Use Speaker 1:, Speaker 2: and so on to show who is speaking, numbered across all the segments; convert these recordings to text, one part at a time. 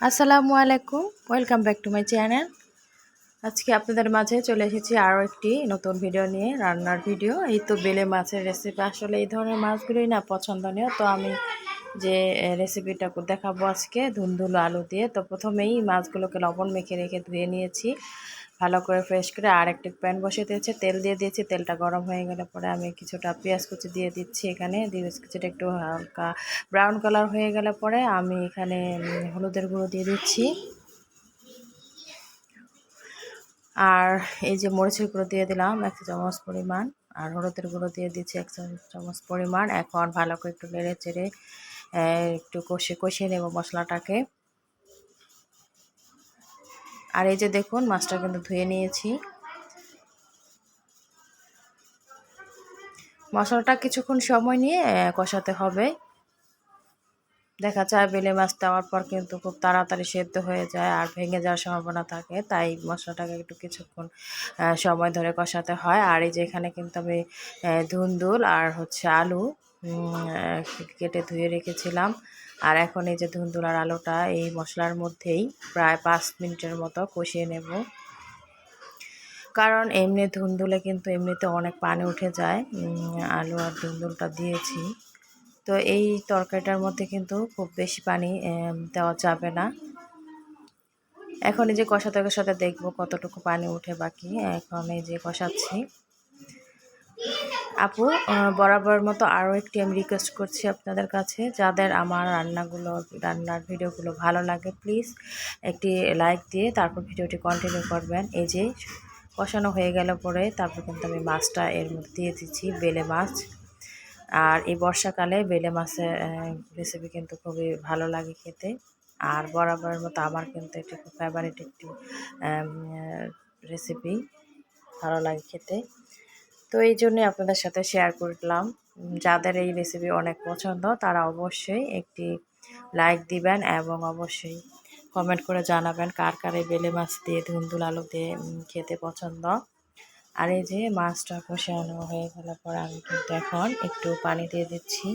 Speaker 1: আসসালামু আলাইকুম welcome back to my channel আজকে আপনাদের মাঝে চলে এসেছি আরও একটি নতুন ভিডিও নিয়ে, রান্নার ভিডিও এই তো বেলে মাছের রেসিপি আসলে এই ধরনের মাছগুলোই না পছন্দনীয়, তো আমি যে রেসিপিটা দেখাবো আজকে। ধুন্দুলো আলু দিয়ে। তো প্রথমেই মাছগুলোকে লবণ মেখে রেখে ধুয়ে নিয়েছি। ভালো করে ফ্রেশ করে আর একটি প্যান বসিয়ে দিয়েছে। তেল দিয়ে দিয়েছি। তেলটা গরম হয়ে গেলে পরে আমি কিছুটা পেঁয়াজ কুচি দিয়ে দিচ্ছি এখানে। পেঁয়াজ কুচিটা একটু হালকা ব্রাউন কালার হয়ে গেলে পরে আমি এখানে হলুদের গুঁড়ো দিয়ে দিচ্ছি। আর এই যে মরিচের গুঁড়ো দিয়ে দিলাম, এক চামচ পরিমাণ। আর হলুদের গুঁড়ো দিয়ে দিচ্ছি এক চামচ পরিমাণ। এখন ভালো করে একটু নেড়ে চেড়ে একটু কষে, কষিয়ে নেব মশলাটাকে। আর এই যে দেখুন, মাছটা কিন্তু ধুয়ে নিয়েছি। মশলাটা কিছুক্ষণ সময় নিয়ে কষাতে হবে। দেখা যায় বেলে মাছ দেওয়ার পর কিন্তু খুব তাড়াতাড়ি সেদ্ধ হয়ে যায় আর ভেঙে যাওয়ার সম্ভাবনা থাকে, তাই মশলাটাকে একটু কিছুক্ষণ সময় ধরে কষাতে হয়। আর এই যে এখানে কিন্তু আমি ধুন্দুল আর হচ্ছে আলু কেটে ধুয়ে রেখেছিলাম। আর এখন এই যে ধুন্দুলার আলুটা, এই মশলার মধ্যেই প্রায় পাঁচ মিনিটের মতো কষিয়ে নেব। কারণ এমনি ধুন্দুলে কিন্তু এমনিতে অনেক পানি উঠে যায়। আলু আর ধুন্দুলটা দিয়েছি। তো এই তরকারিটার মধ্যে কিন্তু খুব বেশি পানি দেওয়া যাবে না। এখন এই যে কষাতে কষাতে দেখব কতটুকু পানি উঠে বাকি। এখন এই যে কষাচ্ছি। আপু বরাবর মতো আরও একটি আমি রিকোয়েস্ট করছি আপনাদের কাছে। যাদের আমার রান্নাগুলো, রান্নার ভিডিওগুলো ভালো লাগে প্লিজ একটি লাইক দিয়ে তারপর ভিডিওটি কন্টিনিউ করবেন। এই যে কষানো হয়ে গেল পরে তারপর কিন্তু আমি মাছটা এর মধ্যে দিয়ে দিচ্ছি, বেলে মাছ। আর এই বর্ষাকালে বেলে মাছের রেসিপি কিন্তু খুবই ভালো লাগে খেতে। আর বরাবরের মতো আমার কিন্তু একটি খুব ফেভারিট একটি রেসিপি ভালো লাগে খেতে। তো এই জন্যই আপনাদের সাথে শেয়ার করলাম। যাদের এই রেসিপি অনেক পছন্দ, তারা অবশ্যই একটি লাইক দিবেন এবং অবশ্যই কমেন্ট করে জানাবেন কার কার এই বেলে মাছ দিয়ে ধুন্দুল আলু দিয়ে খেতে পছন্দ। আর এই যে মাছটা কষানো হয়ে গেলার পর আমি কিন্তু এখন একটু পানি দিয়ে দিচ্ছি।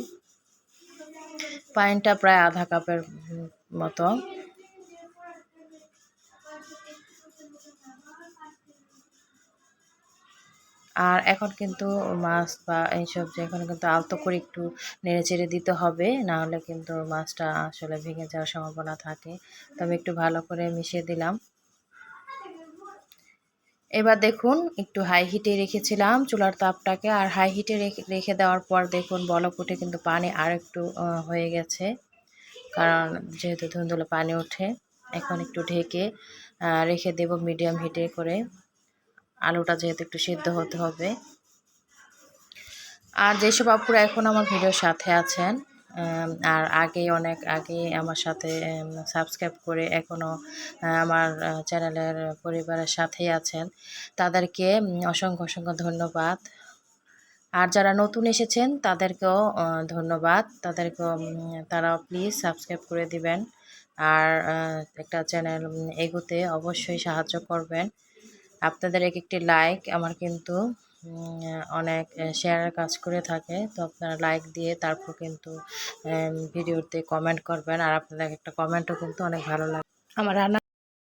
Speaker 1: পানিটা প্রায় আধা কাপের মতো। আর এখন কিন্তু মাছ বা এইসব যে এখন কিন্তু আলতো করে একটু নেড়ে চেড়ে দিতে হবে না হলে কিন্তু মাছটা আসলে ভেঙে যাওয়ার সম্ভাবনা থাকে। তো আমি একটু ভালো করে মিশিয়ে দিলাম। এবার দেখুন, একটু হাই হিটে রেখেছিলাম চুলার তাপটাকে, আর হাই হিটে রেখে দেওয়ার পর দেখুন, বলক উঠে কিন্তু পানি আর একটু হয়ে গেছে। কারণ যেহেতু ধুন্দুলে পানি ওঠে, এখন একটু ঢেকে রেখে দেব মিডিয়াম হিটে করে। আলুটা যেহেতু একটু সিদ্ধ হতে হবে। আর যেসব আপুরা এখন আমার ভিডিওর সাথে আছেন আর আগে অনেক আগে আমার সাথে সাবস্ক্রাইব করে এখনও আমার চ্যানেলের পরিবারের সাথেই আছেন, তাদেরকে অসংখ্য অসংখ্য ধন্যবাদ। আর যারা নতুন এসেছেন, তাদেরকেও ধন্যবাদ। তাদেরকেও তারা প্লিজ সাবস্ক্রাইব করে দিবেন। আর একটা চ্যানেল এগোতে অবশ্যই সাহায্য করবেন। আপনাদের এক একটি লাইক আমার কিন্তু অনেক শেয়ারের কাজ করে থাকে। তো আপনারা লাইক দিয়ে তারপর কিন্তু ভিডিওতে কমেন্ট করবেন। আর আপনাদের একটা কমেন্টও কিন্তু অনেক ভালো লাগে। আমার রান্না